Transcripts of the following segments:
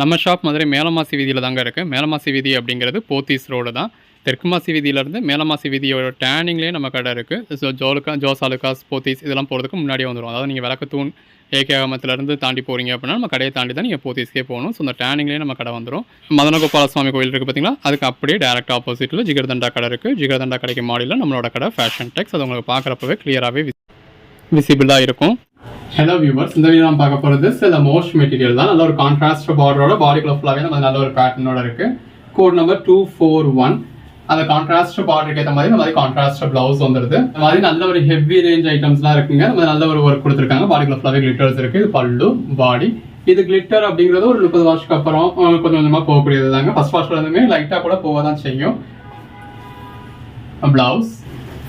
நம்ம ஷாப் மதுரை மேலமாசி வீதியில் தாங்க இருக்குது மேலமாசி வீதி அப்படிங்கிறது போத்தீஸ் ரோடு தான். தெற்கு மாசி வீதியிலேருந்து மேலமாசி வீதியோட டேனிங்லேயே நம்ம கடை இருக்குது ஸோ ஜோலுக்கா ஜோஸ் அலுக்காஸ் போத்தீஸ் இதெல்லாம் போகிறதுக்கு முன்னாடியே வந்துடும் அதாவது நீங்கள் விளக்கத்தூண் ஏகே அகமத்துலேருந்து தாண்டி போகிறீங்க அப்படின்னா நம்ம கடையை தாண்டி தான் நீங்கள் போத்தீஸ்க்கே போகணும். ஸோ அந்த டேனிங்லேயே நம்ம கடை வந்துடும் மதனகோபால சுவாமி கோயில் இருக்குது பார்த்தீங்களா அதுக்கு அப்படியே டேரக்ட் ஆப்போசிட்டில் ஜிகர்தண்டா கடை இருக்குது ஜிகர்தண்டா கடைக்கு மாடியில் நம்மளோட கடை ஃபேஷன் டெக்ஸ் அது உங்களுக்கு பார்க்குறப்பவே கிளியராகவே விசிபிளாக இருக்கும். ஹலோ வியூவர்ஸ் இந்த வீடியோ நம்ம பார்க்க போகிறது சில மோஸ்ட் மெட்டீரியல் தான். நல்ல ஒரு கான்ட்ராஸ்ட் பார்டரோட பாடிக்குள்ள ஃபுல்லாகவே நம்ம நல்ல ஒரு பேட்டர்னோட இருக்குது code number two four one அந்த கான்ட்ராஸ்ட் பார்டருக்கு ஏற்ற மாதிரி இந்த மாதிரி கான்ட்ராஸ்ட் பிளவுஸ் வந்துருது. இந்த மாதிரி நல்ல ஒரு ஹெவி ரேஞ்ச் ஐட்டம்ஸ்லாம் இருக்குங்க. நம்ம நல்ல ஒரு ஒர்க் கொடுத்துருக்காங்க. பாடிக்குள்ள ஃபுல்லாகவே கிளிட்டர்ஸ் இருக்குது பல்லு பாடி இது கிளிட்டர் அப்படிங்கிறது ஒரு முப்பது வருஷத்துக்கு அப்புறம் கொஞ்சம் கொஞ்சமாக போகக்கூடியது தாங்க ஃபர்ஸ்ட் வாஷ்லேருந்துமே லைட்டாக கூட போக தான் செய்யும். பிளவுஸ்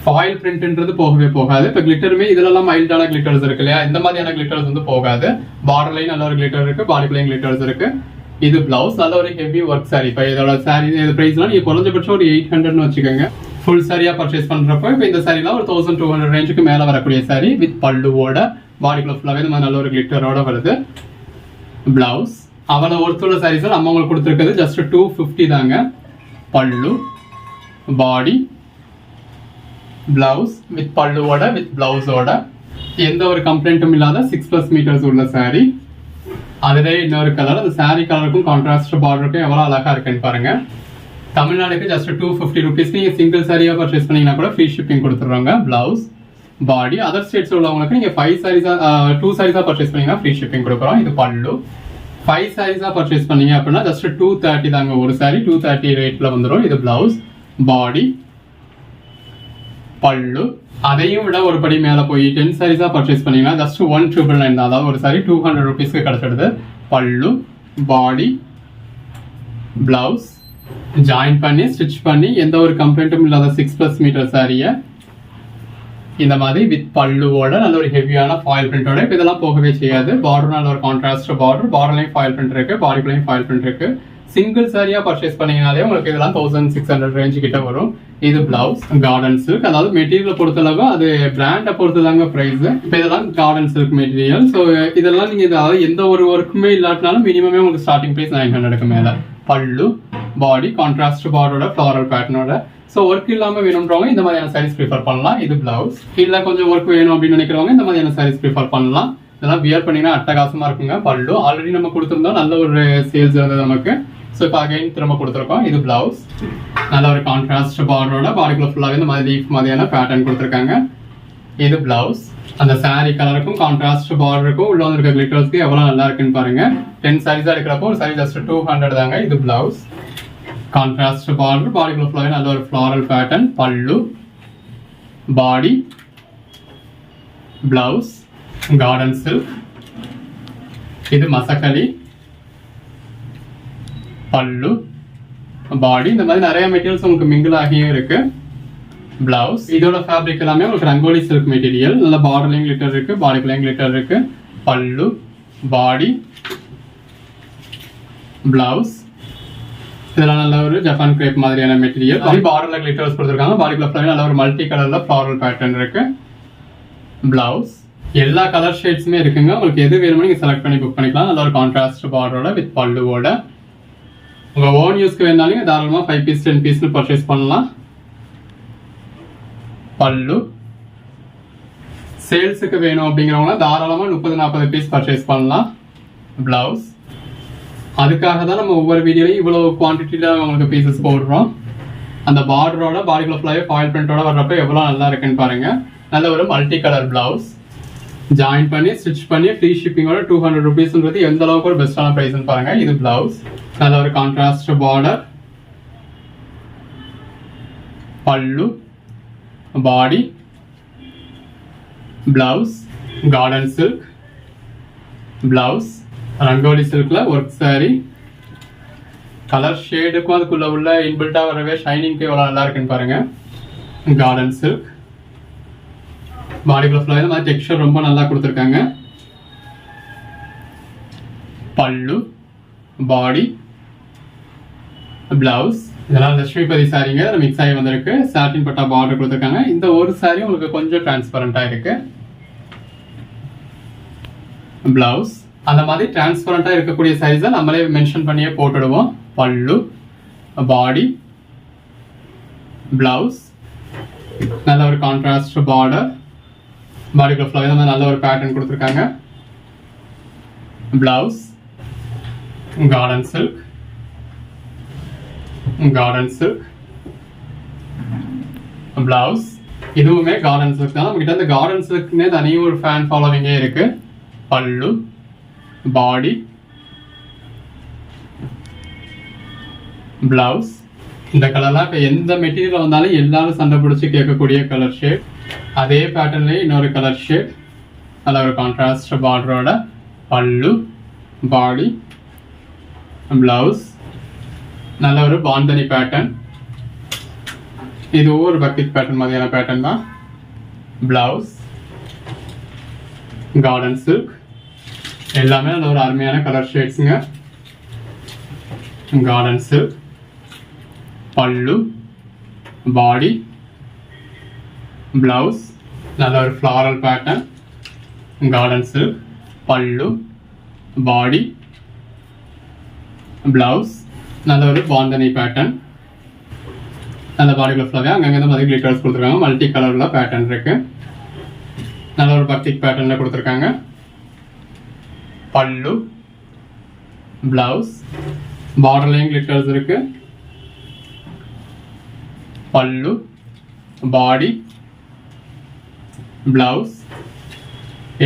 ஃபாயில் பிரிண்ட்ன்றது போகவே போகாது. இப்போ கிளிட்டருமே இதுலலாம் மைல்டான கிளிட்டர்ஸ் இருக்கு இல்லையா? இந்த மாதிரியான கிளிட்டர்ஸ் வந்து போகாது. பார்டர்லையும் நல்ல ஒரு கிளிட்டர் இருக்கு பாடிக்குலையும் கிளிட்டர்ஸ் இருக்கு. இது பிளவுஸ் நல்ல ஒரு ஹெவி ஒர்க் சாரி இப்போ இதோட சாரி இது பிரைஸ்லாம் நீங்க குறைஞ்சபட்சம் ஒரு எயிட் ஹண்ட்ரட்னு வச்சுக்கோங்க. ஃபுல் சாரியா பர்ச்சேஸ் பண்றப்போ இப்போ இந்த சாரிலாம் ஒரு தௌசண்ட் டூ ஹண்ட்ரட் ரேஞ்சுக்கு மேல வரக்கூடிய சாரி வித் பல்லுவோட பாடிக்குள்ள ஃபுல்லாவே இந்த மாதிரி நல்ல ஒரு கிளிட்டரோட வருது. பிளவுஸ் அவளை ஒருத்தோட சாரீஸ் நம்ம உங்களுக்கு கொடுத்துருக்கிறது ஜஸ்ட் டூ ஃபிஃப்டி தாங்க. பல்லு பாடி பிளவுஸ் வித் பல்லுவோட வித் பிளவுஸோட எந்த ஒரு கம்ப்ளைண்ட்டும் இல்லாத சிக்ஸ் ப்ளஸ் மீட்டர்ஸ் உள்ள saree. அதுலேயே இன்னொரு கலர் அந்த சாரீ கலருக்கும் கான்ட்ராஸ்ட் பார்டருக்கும் எவ்வளோ அழகா இருக்குன்னு பாருங்க. தமிழ்நாடுக்கு ஜஸ்ட் டூ ஃபிஃப்டி ருபீஸ் நீங்கள் சிங்கிள் சாரியாக பர்ச்சேஸ் பண்ணிங்கன்னா கூட ஃப்ரீ ஷிப்பிங் கொடுத்துட்றாங்க. பிளவுஸ் பாடி அதர் ஸ்டேட்ஸ் உள்ளவங்களுக்கு நீங்கள் ஃபைவ் சாரீஸாக டூ சாரீஸாக பர்ச்சேஸ் பண்ணிங்கன்னா ஃப்ரீ ஷிப்பிங் கொடுக்குறோம். இது பல்லு. ஃபைவ் சாரீஸாக பர்ச்சேஸ் பண்ணீங்க அப்படின்னா ஜஸ்ட் டூ தேர்ட்டி தாங்க ஒரு சாரி டூ தேர்ட்டி ரேட்டில் வந்துடும் இது பிளவுஸ் பாடி பல்லு. அதையும் விட ஒரு படி மேலே போய் டென் சாரீஸாக பர்ச்சேஸ் பண்ணிங்கன்னா ஜஸ்ட் ஒன் ட்ரிபிள் நைன் தான். அதாவது ஒரு சாரி டூ ஹண்ட்ரட் ருபீஸ்க்கு கிடச்சிடுது. பல்லு பாடி பிளவுஸ் ஜாயின் பண்ணி ஸ்டிச் பண்ணி எந்த ஒரு கம்ப்ளைண்ட்டும் இல்லாத சிக்ஸ் ப்ளஸ் மீட்டர் சாரியை இந்த மாதிரி வித் பல்லுவோட நல்ல ஒரு ஹெவியான ஃபாயில் பிரிண்டோட இப்போ இதெல்லாம் போகவே செய்யாது. பார்டர் நல்ல ஒரு கான்ட்ராஸ்ட் பார்டர் பார்டர்லையும் ஃபாயில் பிரிண்ட் இருக்கு. பாடிக்குள்ளேயும் ஃபாயில் பிரிண்ட் இருக்கு. சிங்கிள் சாரியாக பர்ச்சேஸ் பண்ணீங்கனாலே உங்களுக்கு இதெல்லாம் தௌசண்ட் சிக்ஸ் ஹண்ட்ரட் ரேஞ்சு கிட்ட வரும். இது பிளவுஸ் கார்டன் சில்க் அதாவது மெட்டீரியலை பொறுத்தளவு அது பிராண்டை பொறுத்து தாங்க ப்ரைஸ் இப்போ இதெல்லாம் கார்டன் சில்க் மெட்டீரியல் ஸோ இதெல்லாம் நீங்கள் இதாவது எந்த ஒரு ஒர்க்குமே இல்லாட்டினாலும் மினிமமே உங்களுக்கு ஸ்டார்டிங் ப்ரைஸ் நைன் ஹண்ட்ரடுக்கு மேலே. பல்லு பாடி கான்ட்ராஸ்ட் பார்டரோட ஃப்ளாரல் பேட்டர்னோட ஸோ ஒர்க் இல்லாமல் வேணுன்றவங்க இந்த மாதிரியான சாரீஸ் ப்ரிஃபர் பண்ணலாம். இது பிளவுஸ் இல்லை கொஞ்சம் ஒர்க் வேணும் அப்படின்னு நினைக்கிறவங்க இந்த மாதிரியான சாரீஸ் ப்ரிஃபர் பண்ணலாம். இதெல்லாம் வியர் பண்ணிங்கன்னா அட்டகாசமாக இருக்குங்க பல்லு. ஆல்ரெடி நம்ம கொடுத்துருந்தோம் நல்ல ஒரு சேல்ஸ் இருந்தது நமக்கு. ஸோ இப்போ அகைன் திரும்ப கொடுத்துருக்கோம். இது பிளவுஸ் நல்ல ஒரு கான்ட்ராஸ்ட் பார்டரோட பாடிக்குள்ள ஃபுல்லாகவே இந்த மாதிரி லீஃப் மாதிரியான பேட்டர்ன் கொடுத்துருக்காங்க. இது பிளவுஸ் அந்த சாரீ கலருக்கும் கான்ட்ராஸ்ட் பார்டருக்கும் உள்ள வந்திருக்க கிளிட்டர்ஸ்க்கு எவ்வளோ நல்லா இருக்குன்னு பாருங்க. டென் சாரீஸ் எடுக்கிறப்போ ஒரு சாரி ஜஸ்ட் டூ ஹண்ட்ரட் தாங்க. இது பிளவுஸ் கான்ட்ராஸ்ட் பார்டர் பாடிக்குள்ள ஃபுல்லாகவே நல்ல ஒரு ஃப்ளாரல் பேட்டர்ன் பல்லு பாடி பிளவுஸ் கார்டன் சில்க் இது மசக்கலி. பல்லு பாடி இந்த மாதிரி நிறைய மெட்டீரியல்ஸ் உங்களுக்கு மிங்கிள் ஆகியும் இருக்கு. பிளவுஸ் இதோட ஃபேப்ரிக் எல்லாமே உங்களுக்கு ரங்கோலி சில்க் மெட்டீரியல் நல்ல பார்டர்லையும் கிளிட்டர் இருக்கு பாடிக்குலையும் கிளிட்டர் இருக்கு. பல்லு பாடி பிளவுஸ் இதெல்லாம் நல்ல ஒரு ஜப்பான் கிரேப் மாதிரியான மெட்டீரியல் அதே பார்டர்ல கிளிட்டர்ஸ் கொடுத்துருக்காங்க. பாடிக்குள்ள ஃபுல்லாவே நல்ல ஒரு மல்டி கலர்ல ஃப்ளாரல் பேட்டர்ன் இருக்கு. பிளவுஸ் எல்லா கலர் ஷேட்ஸுமே இருக்குங்க. உங்களுக்கு எது வேணுமோ நீங்கள் செலக்ட் பண்ணி புக் பண்ணிக்கலாம். நல்ல ஒரு கான்ட்ராஸ்ட் பார்டரோட வித் பல்லுவோட. உங்கள் ஓன் யூஸ்க்கு வேணாலும் நீங்கள் தாராளமாக ஃபைவ் பீஸ் டென் பீஸ்னு பர்ச்சேஸ் பண்ணலாம். பல்லு. சேல்ஸுக்கு வேணும் அப்படிங்கிறவங்க தாராளமாக முப்பது நாற்பது பீஸ் பர்ச்சேஸ் பண்ணலாம். பிளவுஸ் அதுக்காக தான் நம்ம ஒவ்வொரு வீடியோலையும் இவ்வளோ குவான்டிட்டியில் உங்களுக்கு பீசஸ் போடுறோம். அந்த பார்டரோட பாடிக்குள்ள ஃபுல்லாகவே ஃபாயில் பிரிண்டோட வர்றப்ப எவ்வளோ நல்லா இருக்குன்னு பாருங்கள் நல்ல ஒரு மல்டி கலர் ப்ளவுஸ் ஜாயின் பண்ணி ஸ்டிச் பண்ணி ஃப்ரீ ஷிப்பிங்கோட டூ ஹண்ட்ரட் ருபீஸ்ன்றது எந்த அளவுக்கு ஒரு பெஸ்ட்டான ப்ரைஸ்ன்னு பாருங்கள் இது ப்ளவுஸ் நல்ல ஒரு contrast border pallu body blouse cotton silk blouse rangoli சில்கில் work sari colour ஷேடுக்கும் அதுக்குள்ளே உள்ள இன்பில்ட்டாக வரவே ஷைனிங்க்கு எவ்வளோ நல்லா இருக்குன்னு பாருங்கள் கார்டன் சில்க் பாடி ஃபுல்லாக இந்த மாதிரி டெக்ஸ்டர் ரொம்ப நல்லா கொடுத்துருக்காங்க. பல்லு பாடி பிளவுஸ் இதெல்லாம் லட்சுமிபதி சாரீங்க மிக்ஸ் ஆகி வந்திருக்கு. சாட்டின் பட்டா பார்டர் கொடுத்துருக்காங்க. இந்த ஒரு சாரி உங்களுக்கு கொஞ்சம் டிரான்ஸ்பரண்டாக இருக்கு. பிளவுஸ் அந்த மாதிரி டிரான்ஸ்பரண்டாக இருக்கக்கூடிய சாரீஸை நம்மளே மென்ஷன் பண்ணியே போட்டுடுவோம். பல்லு. பாடி பிளவுஸ் நல்ல ஒரு கான்ட்ராஸ்ட் பார்டர் பாடி ஃப்ளவர் இந்த மாதிரி நல்ல ஒரு பேட்டர்ன் கொடுத்துருக்காங்க. பிளவுஸ் கார்டன் சில்க் கார்டன்ஸு சில்க் பிளவுஸ் இதுவுமே கார்டன் சில்க் தான். நம்மகிட்ட இந்த கார்டன் சில்க்னே தனியும் ஒரு ஃபேன் ஃபாலோவிங்கே இருக்கு. பல்லு. பாடி பிளவுஸ் இந்த கலர்லாம் இப்போ எந்த மெட்டீரியல் வந்தாலும் எல்லாரும் சண்டை பிடிச்சி கேட்கக்கூடிய கலர் ஷேட் அதே பேட்டர்ன்லேயே இன்னொரு கலர் ஷேட் நல்ல ஒரு கான்ட்ராஸ்ட் பார்டரோட பல்லு பாடி பிளவுஸ் நல்ல ஒரு பாந்தனி பேட்டர்ன் இது ஒரு பக்கெட் பேட்டர்ன் மாதிரியான பேட்டர்ன் தான். பிளவுஸ் கார்டன் சில்க் எல்லாமே நல்ல ஒரு அருமையான கலர் ஷேட்ஸுங்க கார்டன் சில்க் பல்லு பாடி பிளவுஸ் நல்ல ஒரு ஃப்ளாரல் பேட்டர்ன் கார்டன் சில்க் பல்லு பாடி பிளவுஸ் நல்ல ஒரு பாந்தனி பேட்டர்ன் நல்ல பாடிக்குள்ள ஃபுல்லாகவே அங்கங்கே இந்த மாதிரி கிளிட்டர்ஸ் கொடுத்துருக்காங்க. மல்டி கலரில் பேட்டர்ன் இருக்கு. நல்ல ஒரு பக்திக் பேட்டர்னில் கொடுத்துருக்காங்க. பல்லு பிளவுஸ் பார்டர்லேயும் கிளிட்டர்ஸ் இருக்கு. பல்லு பாடி பிளவுஸ்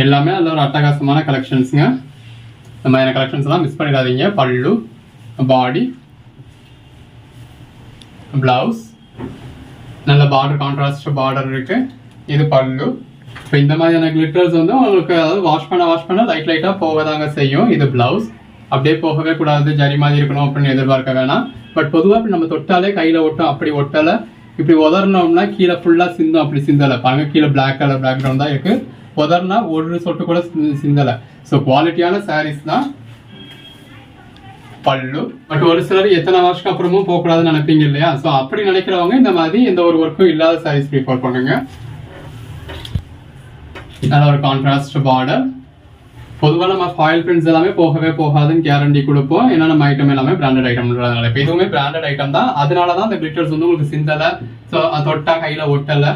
எல்லாமே நல்ல ஒரு அட்டகாசமான கலெக்ஷன்ஸுங்க இந்த மாதிரியான கலெக்ஷன்ஸ் எல்லாம் மிஸ் பண்ணிடாதீங்க. பல்லு பாடி பிளவுஸ் நல்ல பார்டர் கான்ட்ராஸ்ட் பார்டர் இருக்கு. இது பல்லு. இப்போ இந்த மாதிரியான கிளிட்டர்ஸ் வந்து உங்களுக்கு அதாவது வாஷ் பண்ண வாஷ் பண்ண லைட் லைட்டாக போகதாங்க செய்யும். இது பிளவுஸ் அப்படியே போகவே கூடாது. ஜரி மாதிரி இருக்கணும் அப்படின்னு எதிர்பார்க்க வேணாம். பட் பொதுவாக இப்போ நம்ம தொட்டாலே கையில் ஒட்டும். அப்படி ஒட்டலை. இப்படி உதறினோம்னா கீழே ஃபுல்லாக சிந்தும். அப்படி சிந்தலை. பாருங்க கீழே பிளாக் கலர் பேக்ரவுண்ட் தான் இருக்குது உதறினா ஒரு சொட்டு கூட சிந்தலை. ஸோ குவாலிட்டியான சாரீஸ் தான். பல்லு. பட் ஒரு சிலர் எத்தனை வருஷம் அப்புறமும் போகக்கூடாதுன்னு நினைப்பீங்க இல்லையா? ஸோ அப்படி நினைக்கிறவங்க இந்த மாதிரி எந்த ஒரு ஒர்க்கும் இல்லாத சாரீஸ் ப்ரிஃபர் பண்ணுங்க. நல்ல ஒரு கான்ட்ராஸ்ட் பார்டர் பொதுவாக நம்ம ஃபாயில் பிரிண்ட்ஸ் எல்லாமே போகவே போகாதுன்னு கேரண்டி கொடுப்போம். ஏன்னா நம்ம ஐட்டம் எல்லாமே பிராண்டட் ஐட்டம்ன்றதுனால இப்போ இதுவுமே பிராண்டட் ஐட்டம் தான். அதனால தான் அந்த கிளிட்டர்ஸ் வந்து உங்களுக்கு சிந்தலை ஸோ தொட்டா கையில் ஒட்டலை.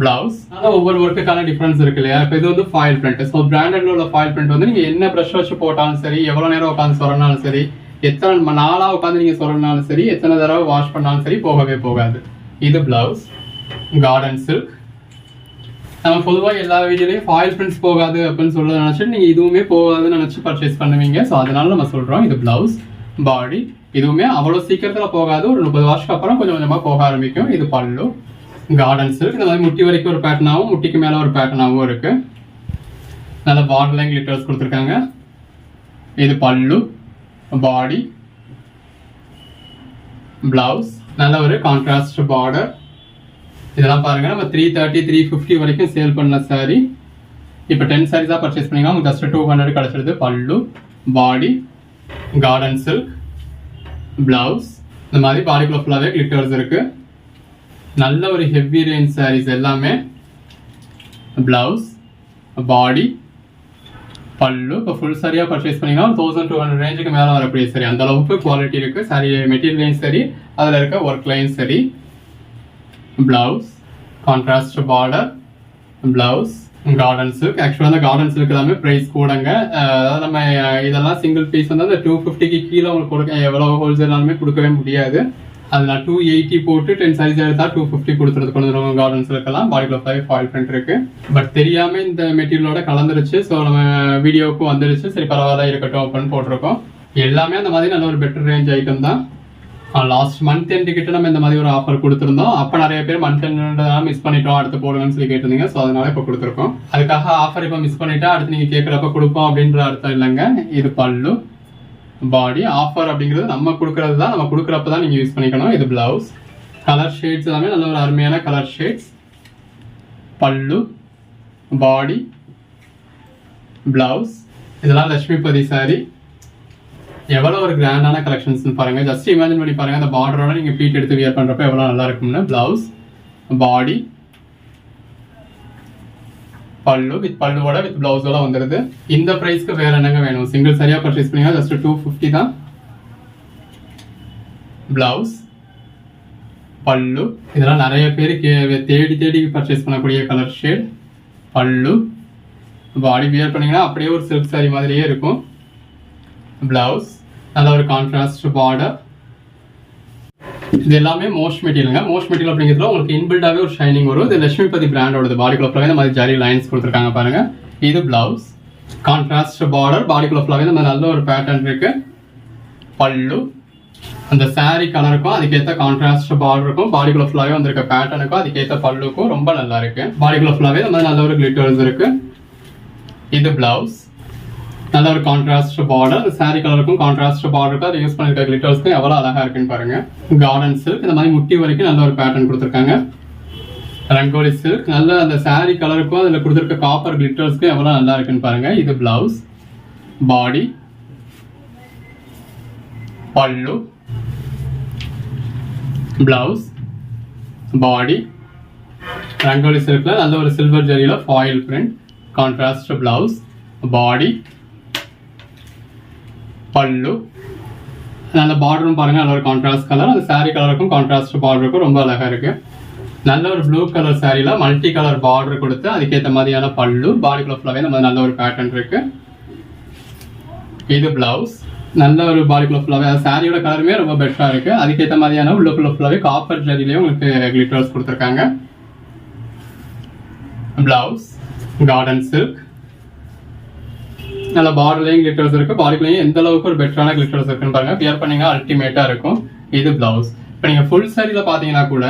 பிளவுஸ் ஆனால் ஒவ்வொரு ஒர்க்குக்கான டிஃபரன்ஸ் இருக்கு இல்லையா? இப்போ இது வந்து ஃபாயில் பிரிண்ட் ஸோ பிராண்டட்ல உள்ள ஃபாயில் பிரிண்ட் வந்து நீங்கள் என்ன ப்ரெஷ் வச்சு போட்டாலும் சரி எவ்வளோ நேரம் உட்காந்து சொரனாலும் சரி எத்தனை நாளாக உட்காந்து நீங்கள் சொரனாலும் சரி எத்தனை தடவை வாஷ் பண்ணாலும் சரி போகவே போகாது. இது பிளவுஸ் கார்டன் சில்க் நம்ம பொதுவாக எல்லா வீடியோலையும் ஃபாயில் பிரிண்ட்ஸ் போகாது அப்படின்னு சொல்ல நினச்சிட்டு நீங்கள் இதுவுமே போகாதுன்னு நினச்சி பர்ச்சேஸ் பண்ணுவீங்க. ஸோ அதனால நம்ம சொல்கிறோம் இது பிளவுஸ் பாடி இதுவுமே அவ்வளோ சீக்கிரத்தில் போகாது. ஒரு முப்பது வருஷத்துக்கு அப்புறம் கொஞ்சம் கொஞ்சமாக போக ஆரம்பிக்கும். இது பல்லு. கார்டன் சில்க் இந்த மாதிரி முட்டி வரைக்கும் ஒரு பேட்டர்னாகவும் முட்டிக்கு மேலே ஒரு பேட்டர்னாகவும் இருக்கு. நல்ல பார்டர்லைன் கிளிட்டர்ஸ் கொடுத்துருக்காங்க. இது பல்லு பாடி பிளவுஸ் நல்ல ஒரு கான்ட்ராஸ்ட் பார்டர் இதெல்லாம் பாருங்க நம்ம த்ரீ தேர்ட்டி த்ரீ ஃபிஃப்டி வரைக்கும் சேல் பண்ண saree. இப்போ டென் சாரீஸாக பர்ச்சேஸ் பண்ணிங்கன்னா உங்களுக்கு ஜஸ்ட் டூ ஹண்ட்ரட் கிடச்சிருது. பல்லு பாடி கார்டன் சில்க் பிளவுஸ் இந்த மாதிரி பாடிக்குள்ள ஃபுல்லாகவே கிளிட்டர்ஸ் இருக்குது நல்ல ஒரு ஹெவி ரேஞ்ச் சாரீஸ் எல்லாமே பிளவுஸ் பாடி பல்லு. இப்போ ஃபுல் சரியாக பர்ச்சேஸ் பண்ணிங்கன்னா ஒரு தௌசண்ட் டூ ஹண்ட்ரட் ரேஞ்சுக்கு மேலே வரக்கூடிய சரி அந்த அளவுக்கு குவாலிட்டி இருக்குது சாரி மெட்டீரியலையும் சரி அதில் இருக்க ஒர்க்லையும் சரி blouse contrast border blouse cotton silk ஆக்சுவலாக அந்த கார்டன் சில்க் எல்லாமே ப்ரைஸ் கூடங்க. அதாவது நம்ம இதெல்லாம் சிங்கிள் பீஸ் வந்து அந்த டூ ஃபிஃப்டிக்கு கீழே உங்களுக்கு கொடுக்க எவ்வளோ ஹோல்சேலாலுமே கொடுக்கவே முடியாது. அதில் டூ எயிட்டி போட்டு டென் சைஸ் எடுத்தா டூ ஃபிஃப்டி கொடுத்துறது கொண்டு வந்துருவாங்க கார்டன் பாடி பாடிக்குள்ள ஃபைவ் ஃபாயில் பிரிண்ட் இருக்கு. பட் தெரியாமல் இந்த மெட்டீரியலோட கலந்துருச்சு. ஸோ நம்ம வீடியோவுக்கு வந்துருச்சு. சரி பரவாயில்ல இருக்கட்டும் அப்படின்னு போட்டிருக்கோம். எல்லாமே அந்த மாதிரி நல்ல ஒரு பெட்டர் ரேஞ்ச் ஐட்டம் தான். லாஸ்ட் மந்த் எண்டு கிட்ட நம்ம இந்த மாதிரி ஒரு ஆஃபர் கொடுத்துருந்தோம். அப்போ நிறைய பேர் மந்த் எண்ட் மிஸ் பண்ணிட்டோம். அடுத்து போடுங்கன்னு சொல்லி கேட்டிருந்தீங்க. ஸோ அதனால இப்போ கொடுத்துருக்கோம். அதுக்காக ஆஃபர் இப்போ மிஸ் பண்ணிட்டா அடுத்து நீங்கள் கேட்குறப்ப கொடுப்போம் அப்படின்ற அர்த்தம் இல்லைங்க. இது பல்லு. பாடி ஆஃபர் அப்படிங்கிறது நம்ம கொடுக்கறது தான். நம்ம கொடுக்குறப்ப தான் நீங்கள் யூஸ் பண்ணிக்கணும். இது பிளவுஸ் கலர் ஷேட்ஸ் எல்லாமே நல்ல ஒரு அருமையான கலர் ஷேட்ஸ் பல்லு பாடி பிளவுஸ் இதெல்லாம் லட்சுமிபதி சாரி எவ்வளோ ஒரு கிராண்டான கலெக்ஷன்ஸ்னு பாருங்கள் ஜஸ்ட் இமேஜின் பண்ணி பாருங்கள் அந்த பார்டரோட நீங்கள் ப்ளீட் எடுத்து வியர் பண்ணுறப்ப எவ்வளோ நல்லா இருக்கும்னு. பிளவுஸ் பாடி பல்லு வித் பல்லுவோட வித் பிளவுஸோட வந்துடுது இந்த ப்ரைஸ்க்கு வேற என்னங்க வேணும்? சிங்கிள் சரியா பர்ச்சேஸ் பண்ணீங்கன்னா ஜஸ்ட் டூ ஃபிஃப்டி தான்? பிளவுஸ் பல்லு. இதெல்லாம் நிறைய பேர் கே- தேடி தேடி பர்ச்சேஸ் பண்ணக்கூடிய கலர் ஷேட் பல்லு. பாடி வியர் பண்ணீங்கன்னா அப்படியே ஒரு சில்க் சாரி மாதிரியே இருக்கும். பிளவுஸ் நல்ல ஒரு கான்ட்ராஸ்ட் பார்டர் இது எல்லாமே மோஸ்ட் மெட்டீரியலுங்க மோஸ்ட் மெட்டீரியல் அப்படிங்கிறதுல உங்களுக்கு இன்பில்டாவே ஒரு ஷைனிங் வரும். இது லட்சுமிபதி பிராண்டோட பாடிக்குள்ள ஃபுல்லாகவே இந்த மாதிரி ஜரி லைன்ஸ் கொடுத்துருக்காங்க பாருங்க. இது பிளவுஸ் கான்ட்ராஸ்ட் பார்டர் பாடிக்குள்ள ஃபுல்லாகவே இந்த மாதிரி நல்ல ஒரு பேட்டர்ன் இருக்கு. பல்லு. அந்த saree கலருக்கும் அதுக்கேற்ற கான்ட்ராஸ்ட் பார்டர் இருக்கும் பாடிக்குள்ள ஃபுல்லாவே வந்திருக்க பேட்டர்னுக்கும் அதுக்கேற்ற பல்லுக்கும் ரொம்ப நல்லா இருக்கு. பாடிக்குள்ள ஃபுல்லாவே இந்த மாதிரி நல்ல ஒரு கிளிட்டர்ஸ் இருக்கு. இது பிளவுஸ் நல்ல ஒரு கான்ட்ராஸ்ட் பார்டர் சாரி கலருக்கும் கான்ட்ராஸ்ட் பார்டருக்கும் அதை யூஸ் பண்ணிருக்க கிளிட்டர்ஸ்க்கும் எவ்வளவு அழகா இருக்குன்னு பாருங்க. கார்டன் சில்க் இந்த மாதிரி முட்டி வரைக்கும் நல்ல ஒரு பேட்டர்ன் கொடுத்துருக்காங்க. ரங்கோலி சில்க் நல்ல அந்த சாரி கலருக்கும் அதுல கொடுத்துருக்க காப்பர் கிளிட்டர்ஸ்க்கும் எவ்வளவு நல்லா இருக்குன்னு பாருங்க. இது பிளவுஸ் பாடி பல்லு பிளவுஸ் பாடி ரங்கோலி சில்க்ல நல்ல ஒரு silver ஜரியில foil print contrast blouse body pallu. நல்ல பார்டரும் பாருங்க நல்ல ஒரு கான்ட்ராஸ்ட் கலர் அந்த சாரீ கலருக்கும் கான்ட்ராஸ்ட் பார்டருக்கும் ரொம்ப அழகா இருக்கு. நல்ல ஒரு ப்ளூ கலர் சாரியில மல்டி கலர் பார்டர் கொடுத்து அதுக்கேற்ற மாதிரியான பல்லு பாடிக்குள்ள ஃபுல்லாகவே நம்ம நல்ல ஒரு பேட்டர்ன் இருக்கு. இது பிளவுஸ் நல்ல ஒரு பாடிக்குள்ள ஃபுல்லாவே சாரியோட கலருமே ரொம்ப பெஸ்டா இருக்கு. அதுக்கேற்ற மாதிரியான உள்ளுக்குள்ள ஃபுல்லாவே காப்பர் ஜரிலையும் உங்களுக்கு கிளிட்டர்ஸ் கொடுத்துருக்காங்க. பிளவுஸ் கார்டன் சில்க் நல்ல பார்டர்லையும் கிளிட்டர்ஸ் இருக்கு. பாடிக்குள்ளேயும் எந்த அளவுக்கு ஒரு பெட்டரான கிளிட்டர்ஸ் இருக்குன்னு பாருங்க. வியர் பண்ணீங்க அல்டிமேட்டா இருக்கும். இது பிளவுஸ் இப்போ நீங்க ஃபுல் சாரியில பாத்தீங்கன்னா கூட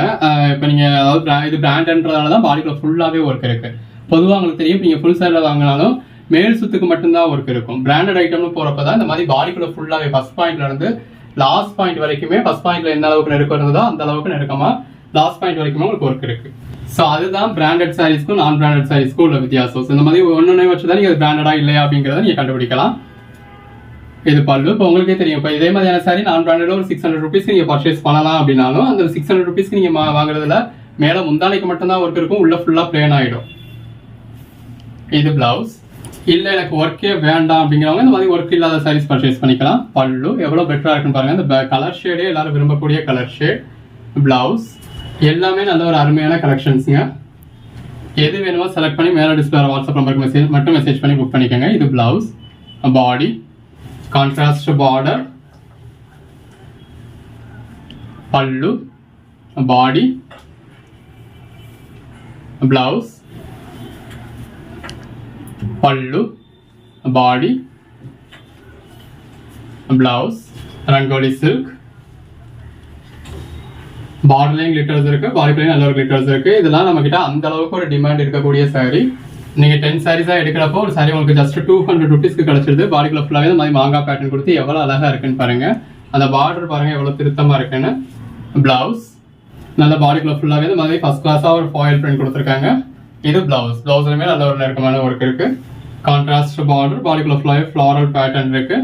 இப்போ நீங்க அதாவது இது பிராண்டன்றதால தான் பாடிக்குள்ள ஃபுல்லாவே ஒர்க் இருக்கு. பொதுவா உங்களுக்கு தெரியும் இப்ப நீங்க ஃபுல் சாரியில வாங்கினாலும் மேல் சுத்துக்கு மட்டும்தான் ஒர்க் இருக்கும். பிராண்டட் ஐட்டம்னு போகிறப்ப தான் இந்த மாதிரி பாடிக்குள்ள ஃபுல்லாவே ஃபர்ஸ்ட் பாயிண்ட்ல இருந்து லாஸ்ட் பாயிண்ட் வரைக்குமே ஃபர்ஸ்ட் பாயிண்ட்ல எந்த அளவுக்கு நெருக்கம் இருந்ததோ அந்த அளவுக்கு நெருக்கமா லாஸ்ட் பாயிண்ட் வரைக்குமே உங்களுக்கு ஒர்க் இருக்கு. ஸோ அதுதான் பிராண்டட் சாரீஸ்க்கும் நான் பிராண்டட் சாரீஸ்க்கும் உள்ள வித்தியாசம். இந்த மாதிரி ஒன்னொன்னு வச்சு தான் நீங்கள் பிராண்டடா இல்லையா அப்படிங்கிறத நீங்கள் கண்டுபிடிக்கலாம். இது பல்லு. இப்போ உங்களுக்கே தெரியும். இப்போ இதே மாதிரியான சாரி நான் பிராண்டட் ஒரு சிக்ஸ் ஹண்ட்ரட் ருபீஸ் நீங்கள் பர்ச்சேஸ் பண்ணலாம் அப்படின்னாலும் அந்த சிக்ஸ் ஹண்ட்ரட் ருபீஸ்க்கு நீங்கள் வாங்குறதுல மேலே முந்தானைக்கு மட்டும்தான் ஒர்க் இருக்கும். உள்ள ஃபுல்லாக பிளேன் ஆகிடும் இது பிளவுஸ் இல்லை எனக்கு ஒர்க்கே வேண்டாம் அப்படிங்கிறவங்க இந்த மாதிரி ஒர்க் இல்லாத சாரீஸ் பர்ச்சேஸ் பண்ணிக்கலாம். பல்லு. எவ்வளோ பெட்டராக இருக்குன்னு பாருங்கள் இந்த கலர் ஷேடே எல்லாரும் விரும்பக்கூடிய கலர் ஷேட் பிளவுஸ் எல்லாமே நல்ல ஒரு அருமையான கலெக்ஷன்ஸுங்க எது வேணுமோ செலக்ட் பண்ணி மேலே டிஸ்பிளே வாட்ஸ்அப் நம்பருக்கு மெசேஜ் மட்டும் மெசேஜ் பண்ணி புக் பண்ணிக்கோங்க இது blouse body contrast border pallu body blouse pallu body blouse Rangoli silk பார்டர்லையும் glitters இருக்கு பாடிக்குள்ளேயும் நல்ல ஒரு கிளிட்டர்ஸ் இருக்கு. இதெல்லாம் நம்ம கிட்ட அந்த அளவுக்கு ஒரு டிமாண்ட் இருக்கக்கூடிய சாரி நீங்க டென் சாரீஸா எடுக்கிறப்போ ஒரு சாரி உங்களுக்கு ஜஸ்ட் டூ ஹண்ட்ரட் ருபீஸ்க்கு கிடைச்சிருது. பாடிக்குள்ள ஃபுல்லாவே இந்த மாதிரி மாங்காய் பேட்டர்ன் கொடுத்து எவ்வளவு அழகா இருக்குன்னு பாருங்க. அந்த பார்டர் பாருங்க எவ்வளவு திருத்தமா இருக்குன்னு. பிளவுஸ் நல்ல பாடிக்குள்ள ஃபுல்லாவே இந்த மாதிரி ஃபர்ஸ்ட் கிளாஸா ஒரு ஃபாயில் பிரிண்ட் கொடுத்துருக்காங்க. இது பிளவுஸ் பிளவுஸ்லயுமே நல்ல ஒரு நெருக்கமான ஒர்க் இருக்கு. கான்ட்ராஸ்ட் பார்டர் பாடிக்குள்ள ஃபுல்லாவே ஃப்ளாரல் பேட்டர்ன் இருக்கு.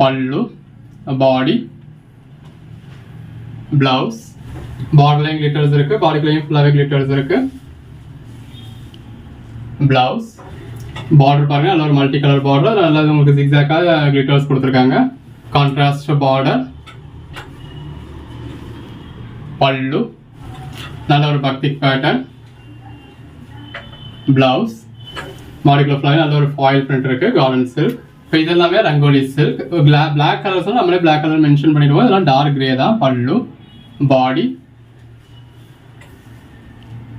பல்லு பாடி பிளவுஸ் பார்டர்லையும் கிளிட்டர்ஸ் இருக்கு பாடிக்குள்ளேயும் ஃபுல்லாகவே கிளிட்டர்ஸ் இருக்கு. பிளவுஸ் பார்டர் பாருங்க நல்ல ஒரு மல்டி கலர் பார்டர் நல்லா உங்களுக்கு ஜிக்ஸாக்காக கிளிட்டர்ஸ் கொடுத்துருக்காங்க. Contrast border pallu. நல்ல ஒரு பக்திக் பேட்டர்ன் பிளவுஸ் மாடிக்குள்ள ஃபுல்லாவே நல்ல ஒரு ஃபாயில் பிரிண்ட் இருக்கு கார்டன் சில்க் இப்போ இதெல்லாமே ரங்கோலி சில்க் பிளாக் கலர்ஸ் நம்மளே பிளாக் கலர் மென்ஷன் பண்ணிடுவோம். இதெல்லாம் டார்க் கிரே தான். பல்லு. பாடி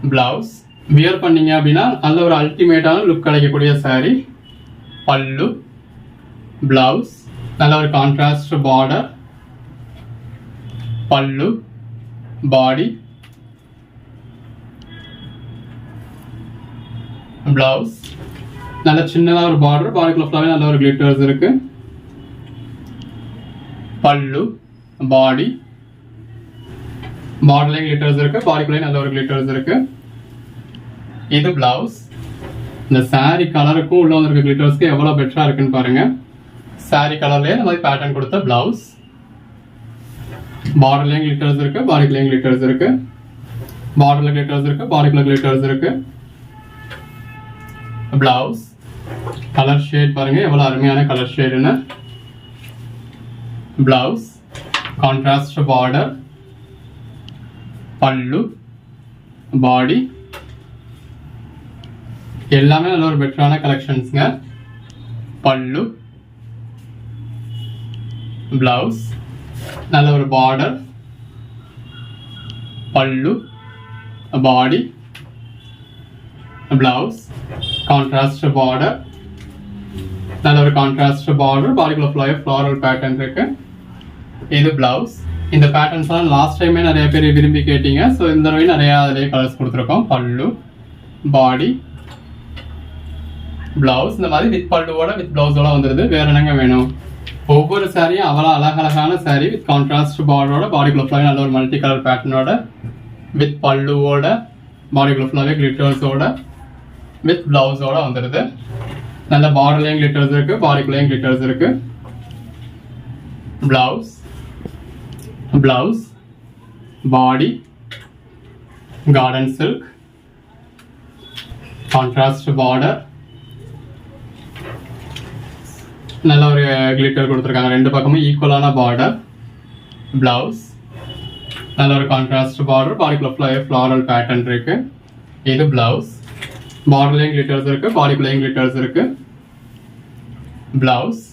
பிளவுஸ் வியர் பண்ணீங்க அப்படின்னா நல்ல ஒரு அல்டிமேட்டான லுக் கிடைக்கக்கூடிய சாரீ பல்லு பிளவுஸ் நல்ல ஒரு contrast border pallu body blouse நல்ல சின்னதாக ஒரு பார்டர் பாடிக்குள்ள ஃபுல்லாகவே நல்ல ஒரு கிளிட்டர்ஸ் இருக்கு. பல்லு பாடி பார்டர்லையும் கிளிட்டர்ஸ் இருக்கு பாடிக்குள்ளேயும் நல்ல ஒரு கிளிட்டர்ஸ் இருக்கு. இது பிளவுஸ் இந்த சாரி கலருக்கும் உள்ள வந்திருக்க கிளிட்டர்ஸ்க்கு எவ்வளவு பெட்டரா இருக்குன்னு பாருங்க. சாரி கலர்லயே இந்த மாதிரி பேட்டர்ன் கொடுத்த பிளவுஸ் பார்டர்லயும் கிளிட்டர்ஸ் இருக்கு பாடிக்குள்ளேயும் கிளிட்டர்ஸ் இருக்கு. பார்டர்ல கிளிட்டர்ஸ் இருக்கு பாடிக்குள்ள கிளிட்டர்ஸ் இருக்கு. பிளவுஸ் கலர் ஷேட் பாருங்க எவ்வளவு அருமையான colour ஷேடுன்னு blouse contrast border pallu body எல்லாமே நல்ல ஒரு பெட்டரான கலெக்ஷன்ஸுங்க பல்லு பிளவுஸ் நல்ல ஒரு border pallu body blouse contrast border நல்ல ஒரு கான்ட்ராஸ்ட் பார்டர் பாடிக்குள்ள ஃப்ளோய ஃப்ளாரல் பேட்டர்ன் இருக்கு. இது பிளவுஸ் இந்த பேட்டர்ன்ஸ் எல்லாம் லாஸ்ட் டைமே நிறைய பேர் விரும்பி கேட்டீங்க. ஸோ இந்த தடவை நிறைய அதிலே கலர்ஸ் கொடுத்துருக்கோம். பல்லு பாடி பிளவுஸ் இந்த மாதிரி வித் பல்லுவோட வித் பிளவுஸோட வந்துருது. வேற என்னங்க வேணும்? ஒவ்வொரு சாரியும் அவ்வளோ அழகழகான சாரி வித் கான்ட்ராஸ்ட் பார்டரோட பாடிக்குள்ள ஃபுல்லாக நல்ல ஒரு மல்டி கலர் பேட்டர்னோட வித் பல்லுவோட பாடிக்குள்ள ஃபுல்லாகவே கிளிட்டர்ஸோட வித் பிளவுஸோட வந்துடுது நல்ல பார்டர்லேயும் கிளிட்டர்ஸ் இருக்கு பாடிக்குள்ளேயும் கிளிட்டர்ஸ் இருக்கு. Blouse blouse body cotton silk contrast border நல்ல ஒரு கிளிட்டர் கொடுத்துருக்காங்க. ரெண்டு பக்கமும் ஈக்குவலான பார்டர் ப்ளவுஸ் நல்ல ஒரு கான்ட்ராஸ்ட் பார்டர் பாடிக்குள்ள ஃப்ளை ஃப்ளாரல் பேட்டர்ன் இருக்கு. இது ப்ளவுஸ் பார்டர்லேயும் கிளிட்டர்ஸ் இருக்கு. பாடிக்குள்ளேயும் கிளிட்டர்ஸ் இருக்கு. Blouse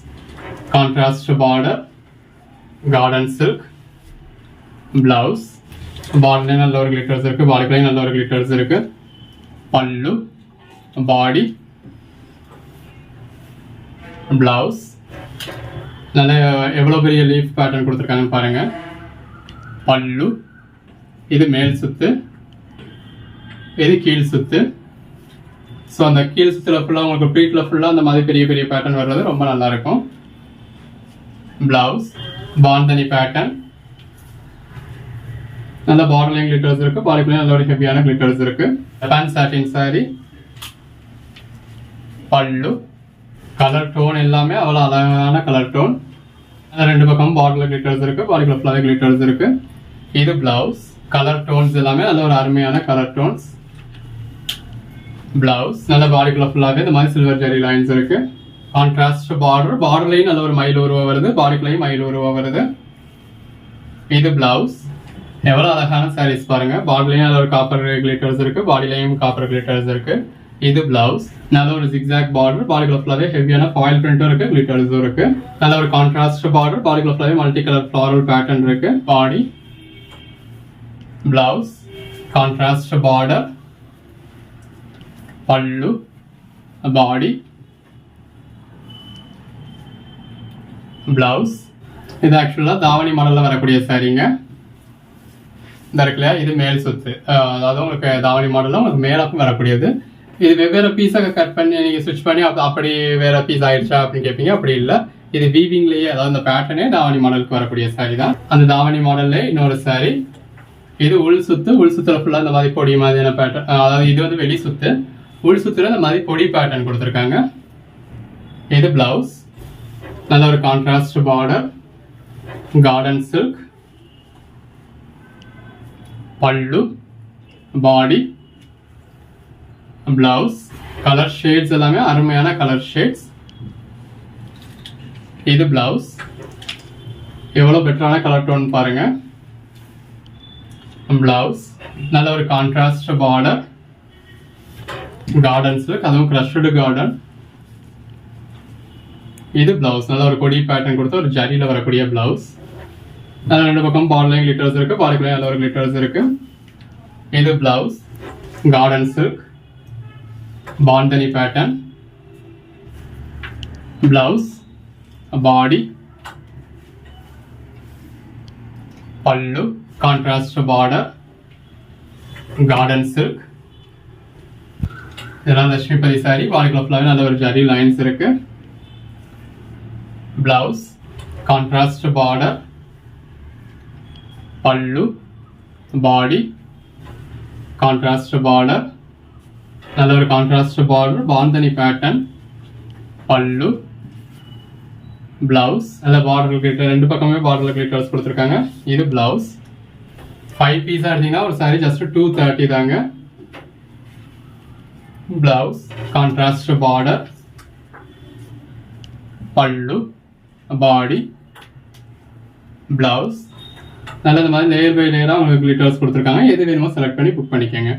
contrast border cotton silk blouse பார்டர்லையும் நல்ல ஒரு கிளிட்டர்ஸ் இருக்குது பாடிக்குள்ளேயும் நல்ல ஒரு கிளிட்டர்ஸ் இருக்குது பல்லு பாடி பிளவுஸ் நல்ல எவ்வளோ பெரிய லீஃப் பேட்டர்ன் கொடுத்துருக்காங்கன்னு பாருங்கள் பல்லு இது மேல் சுத்து இது கீழ் சுத்து. ஸோ அந்த கீழ் சுத்தில் ஃபுல்லாக உங்களுக்கு ப்ளீட்டில் ஃபுல்லாக அந்த மாதிரி பெரிய பெரிய பேட்டர்ன் வர்றது ரொம்ப நல்லா இருக்கும். பிளவுஸ் பாந்தனி பேட்டர்ன் நல்ல பார்டர்லையும் கிளிட்டர்ஸ் இருக்கு. பாடிக்குள்ளேயும் நல்ல ஒரு ஹெவியான கிளிட்டர்ஸ் இருக்கு. Japan satin sari pallu. Colour tone எல்லாமே அவ்வளோ அழகான கலர் டோன் ரெண்டு பக்கமும் பார்டர்ல கிளிட்டர்ஸ் இருக்கு. பாடிக்குள்ள ஃபுல்லாக கிளிட்டர்ஸ் இருக்கு. இது பிளவுஸ் கலர் டோன்ஸ் எல்லாமே நல்ல ஒரு அருமையான கலர் டோன்ஸ் பிளவுஸ் நல்ல பாடிக்குள்ள ஃபுல்லாகவே இந்த மாதிரி சில்வர் ஜெரி லைன்ஸ் இருக்கு. கான்ட்ராஸ்ட் பார்டர் பார்டர்லையும் நல்ல ஒரு மயில் உருவா வருது. பாடிக்குள்ளேயும் மயில் உருவா வருது. இது பிளவுஸ் எவ்வளோ அழகான சாரீஸ் பாருங்கள் பாடிலையும் நல்ல ஒரு காப்பர் கிளிட்டர்ஸ் இருக்குது பாடிலையும் காப்பர் கிளிட்டர்ஸ் இருக்குது இது பிளவுஸ் நல்ல ஒரு ஜிக்ஸாக் பார்டர் பாடிக்குள்ள ஃபுல்லாவே ஹெவியான ஃபாயில் பிரிண்டும் இருக்கு. கிளிட்டர்ஸும் இருக்கு. நல்ல ஒரு கான்ட்ராஸ்ட் பார்டர் பாடிக்குள்ள ஃபுல்லாவே மல்டி கலர் ஃப்ளாரல் பேட்டர்ன் இருக்கு. Body blouse contrast border pallu body blouse இது ஆக்சுவலாக தாவணி மாடலில் வரக்கூடிய சாரீங்க இந்த இருக்கு இல்லையா இது மேல் சுத்து. அதாவது உங்களுக்கு தாவணி மாடலில் உங்களுக்கு மேலாக்கும் வரக்கூடியது. இது வெவ்வேறு பீஸாக கட் பண்ணி நீங்கள் ஸ்விட்ச் பண்ணி அப்ப- அப்படி வேற பீஸ் ஆயிடுச்சா அப்படின்னு கேட்பீங்க அப்படி இல்லை. இது வீவிங்லேயே அதாவது இந்த பேட்டர்னே தாவணி மாடலுக்கு வரக்கூடிய சாரி தான். அந்த தாவணி மாடல்லே இன்னொரு சாரி இது உள் சுத்து உள் சுத்துல ஃபுல்லாக இந்த மாதிரி பொடி மாதிரியான பேட்டர்ன் அதாவது இது வந்து வெளி சுத்து. உள் சுத்துல இந்த மாதிரி பொடி பேட்டர்ன் கொடுத்துருக்காங்க. இது பிளவுஸ் நல்ல ஒரு கான்ட்ராஸ்ட் பார்டர் கார்டன் சில்க் பல்லு பாடி பிளவுஸ் கலர் ஷேட்ஸ் எல்லாமே அருமையான கலர் ஷேட்ஸ் இது பிளவுஸ் எவ்வளோ பெட்டரான கலர் டோன் பாருங்க பிளவுஸ் நல்ல ஒரு கான்ட்ராஸ்ட் பார்டர் கார்டன்ஸ் அதுவும் க்ரஷ்டு கார்டன் இது பிளவுஸ் நல்ல ஒரு கொடி பேட்டர்ன் கொடுத்து ஒரு ஜரியில் வரக்கூடிய பிளவுஸ் அதில் ரெண்டு பக்கம் பார்டர்லையும் கிளிட்டர்ஸ் இருக்கு பாடிக்குள்ளேயும் நல்ல ஒரு கிளிட்டர்ஸ் இருக்கு. இது blouse cotton silk bandhani pattern blouse body pallu contrast border garden silk இதெல்லாம் லட்சுமிபதி சாரி பாடிக்குள்ள ஃபுல்லாகவே நல்ல ஒரு ஜரி லைன்ஸ் இருக்கு. Blouse contrast border pallu body contrast border நல்ல ஒரு contrast border bandhani pattern pallu blouse நல்ல பார்டர் கிளிட்டர் ரெண்டு பக்கமே பார்டர் கிளிட்டர்ஸ் கொடுத்துருக்காங்க. இது பிளவுஸ் ஃபைவ் பீஸாக இருந்தீங்கன்னா ஒரு சாரி ஜஸ்ட் டூ தேர்ட்டி தாங்க. Blouse contrast border pallu body blouse நல்ல இந்த மாதிரி லேயர் பை லேயராக உங்களுக்கு லிட்டர்ஸ் கொடுத்துருக்காங்க. எது வேணுமோ செலக்ட் பண்ணி புக் பண்ணிக்கோங்க.